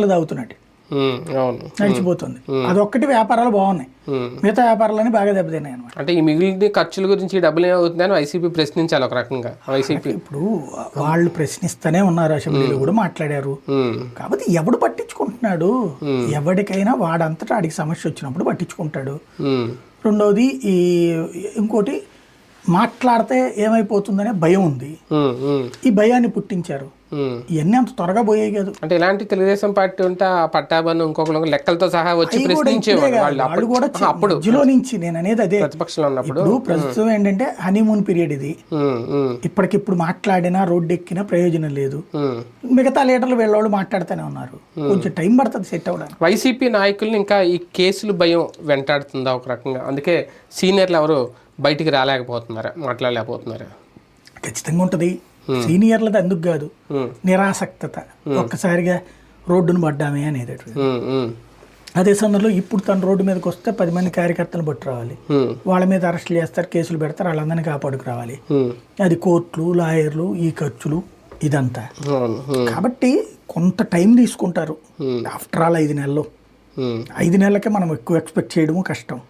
తాగుతున్నాడు నడిచిపోతుంది. అదొక్కటి వ్యాపారాలు బాగున్నాయి. మిగతా వ్యాపారాలన్నీ బాగా దెబ్బతిన్నాయి అనమాట అంటే ఈ మిగిలిన ఖర్చుల గురించి డబ్బులు ఏమవుతుందని వైసీపీ ప్రశ్నించాలి ఒక రకంగా. వైసీపీ. ఇప్పుడు వాళ్ళు ప్రశ్నిస్తూనే ఉన్నారు అసెంబ్లీలో కూడా మాట్లాడారు. కాబట్టి ఎవడు పట్టించుకుంటున్నాడు? ఎవరికైనా వాడంతటా ఆడికి సమస్య వచ్చినప్పుడు పట్టించుకుంటాడు. రెండవది ఈ ఇంకోటి మాట్లాడితే ఏమైపోతుందనే భయం ఉంది. ఈ భయాన్ని పుట్టించారు. ఇవన్నీ అంత త్వరగా పోయాయి కాదు. అంటే ఇలాంటి తెలుగుదేశం పార్టీ ఉంటే ఆ పట్టాభను ఇంకొకరు లెక్కలతో సహా వచ్చి ప్రశ్నించేవాళ్ళు. వాళ్ళు కూడా అప్పుడు. మధ్యలో నుంచి నేను అనేది అదే. ప్రతిపక్షంలో ఉన్నప్పుడు. ప్రస్తుతం ఏంటంటే హనీమూన్ పీరియడ్ ఇది. ఇప్పటికిప్పుడు మాట్లాడినా రోడ్డు ఎక్కినా ప్రయోజనం లేదు. మిగతా లీడర్లు వీళ్ళవాళ్ళు మాట్లాడుతూనే ఉన్నారు. కొంచెం టైం పడుతుంది సెట్ అవ్వడానికి. వైసీపీ నాయకుల్ని ఇంకా ఈ కేసులు భయం వెంటాడుతుందా ఒక రకంగా? అందుకే సీనియర్లు ఎవరు బయటికి రాలేకపోతున్నారా మాట్లాడలేకపోతున్నారా? ఖచ్చితంగా ఉంటుంది. సీనియర్లది అందుకు కాదు. నిరాసక్తత. ఒక్కసారిగా రోడ్డును పడ్డామే అనేది అదే సందర్భంలో ఇప్పుడు తన రోడ్డు మీదకి వస్తే పది మంది కార్యకర్తలు పట్టు రావాలి. వాళ్ళ మీద అరెస్టులు చేస్తారు కేసులు పెడతారు వాళ్ళందరినీ కాపాడుకు రావాలి. అది కోర్టులు లాయర్లు ఈ ఖర్చులు ఇదంతా. కాబట్టి కొంత టైం తీసుకుంటారు. ఆఫ్టర్ ఆల్ ఐదు నెలలు. ఐదు నెలలకే మనం ఎక్కువ ఎక్స్పెక్ట్ చేయడము కష్టం.